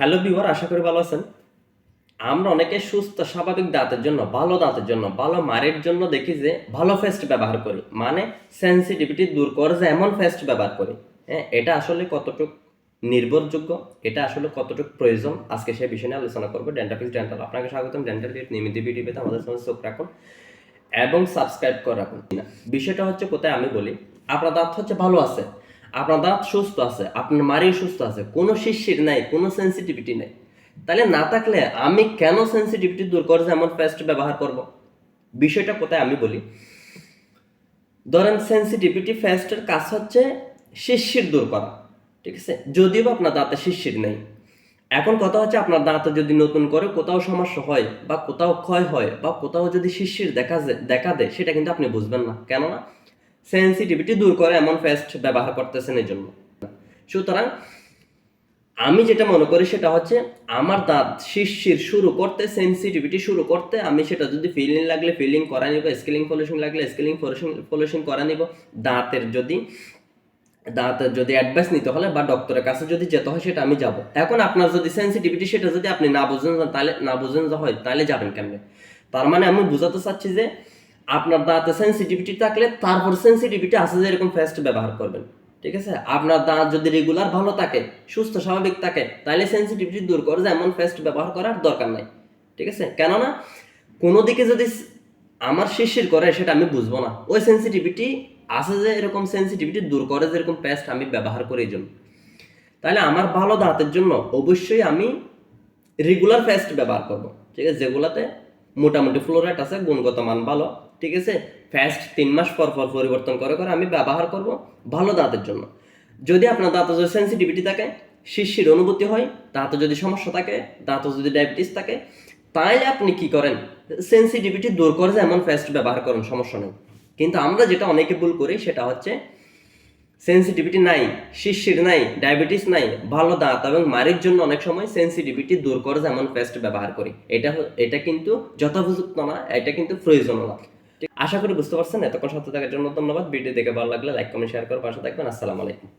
Hello beware আশা করি ভালো আছেন। আমরা অনেকে সুস্থ, স্বাভাবিক দাঁতের জন্য, ভালো দাঁতের জন্য, ভালো মারের জন্য দেখি যে ভালো ফেস্ট ব্যবহার করি। মানে সেন্সিটিভিটি দূর করে যে এমন ফেস্ট ব্যবহার করি। হ্যাঁ এটা আসলে কতটুকু নির্ভরযোগ্য, এটা আসলে কতটুকু প্রয়োজন, আজকে সেই বিষয় নিয়ে আলোচনা করব। ডেন্টাফিস ডেন্টাল আপনাকে স্বাগতম। ডেন্টাল টিপ নিয়মিত ভিডিও পেতে আমাদের সঙ্গে চোখ রাখুন এবং সাবস্ক্রাইব করে রাখুন। বিষয়টা হচ্ছে কোথায় আমি বলি, আপনার দাঁত হচ্ছে ভালো আছে। আপনার দাঁত সুস্থ আছে, আপনার মারি সুস্থ আছে, কোনো শিশির নাই, কোনো সেন্সিটিভিটি নাই। তাহলে না থাকলে আমি কেন সেন্সিটিভিটি দূর করে যে এমন পেস্ট ব্যবহার করব? বিষয়টা কোথায় আমি বলি? ধরেন সেন্সিটিভিটি ফেস্টের কাজ হচ্ছে শিশির দূর করা, ঠিক আছে? যদিও আপনার দাঁতে শিশির নেই। এখন কথা হচ্ছে আপনার দাঁতে যদি নতুন করে কোথাও সমস্যা হয় বা কোথাও ক্ষয় হয় বা কোথাও যদি শিশির দেখা দেখা দেয়, সেটা কিন্তু আপনি বুঝবেন না। কেননা সেন্সিটিভিটি দূর করে এমন পেস্ট ব্যবহার করতেছেন এই জন্য। সুতরাং আমি যেটা মনে করি সেটা হচ্ছে, আমার দাঁত শিরশির শুরু করতে সেন্সিটিভিটি শুরু করতে, আমি সেটা যদি ফিলিং লাগলে ফিলিং করা নিব স্কেলিং পলিশিং লাগলে স্কেলিং পলিশিং করা নিব। দাঁতের যদি দাঁতের যদি অ্যাডভাইস নিতে হলে বা ডক্টরের কাছে যদি যেতে হয় সেটা আমি যাব। এখন আপনার যদি সেন্সিটিভিটি সেটা যদি আপনি না বুঝেন, তাহলে, না বুঝেন হয়, তাহলে যাবেন কেমনে? তার মানে আমি বুঝাতে চাচ্ছি যে আপনার দাঁতে সেন্সিটিভিটি থাকলে তারপর সেন্সিটিভিটি আছে যে এরকম ফেস্ট ব্যবহার করবেন। ঠিক আছে? আপনার দাঁত যদি রেগুলার ভালো থাকে, সুস্থ, স্বাভাবিক থাকে, তাহলে সেন্সিটিভিটি দূর করে এমন ফেস্ট ব্যবহার করার দরকার নাই। ঠিক আছে? কেননা কোনো দিকে যদি আমার শিশির করে, সেটা আমি বুঝব না। ওই সেন্সিটিভিটি আছে যে এরকম সেন্সিটিভিটি দূর করে যে এরকম পেস্ট আমি ব্যবহার করি জন্য। তাহলে আমার ভালো দাঁতের জন্য অবশ্যই আমি রেগুলার পেস্ট ব্যবহার করব। ঠিক আছে? যেগুলাতে মোটামুটি ফ্লোরাইট আছে, গুণগত মান ভালো, ঠিক আছে? ফার্স্ট তিন মাস পর পর পরিবর্তন করে করে আমি ব্যবহার করব ভালো দাঁতের জন্য। যদি আপনার দাঁতে যদি সেন্সিটিভিটি থাকে শিশির অনুভূতি হয়, দাঁতে যদি সমস্যা থাকে, দাঁতে যদি ডায়াবেটিস থাকে তাহলে আপনি কি করেন? সেন্সিটিভিটি দূর করে এমন পেস্ট ব্যবহার করেন, সমস্যা নেই। কিন্তু আমরা যেটা অনেকে ভুল করি, সেটা হচ্ছে সেন্সিটিভিটি নাই শিশির নাই ডায়াবেটিস নাই, ভালো দাঁত এবং মারির জন্য অনেক সময় সেন্সিটিভিটি দূর করে যেমন পেস্ট ব্যবহার করি। এটা এটা কিন্তু যথাযুক্ত না, এটা কিন্তু প্রয়োজন না আশা করি বুঝতে পারছেন, এতক্ষণ সাথে থাকার জন্য ধন্যবাদ। ভিডিও দেখে ভালো লাগলে লাইক কমেন্ট শেয়ার করে পাশে থাকবেন। আসসালামু আলাইকুম।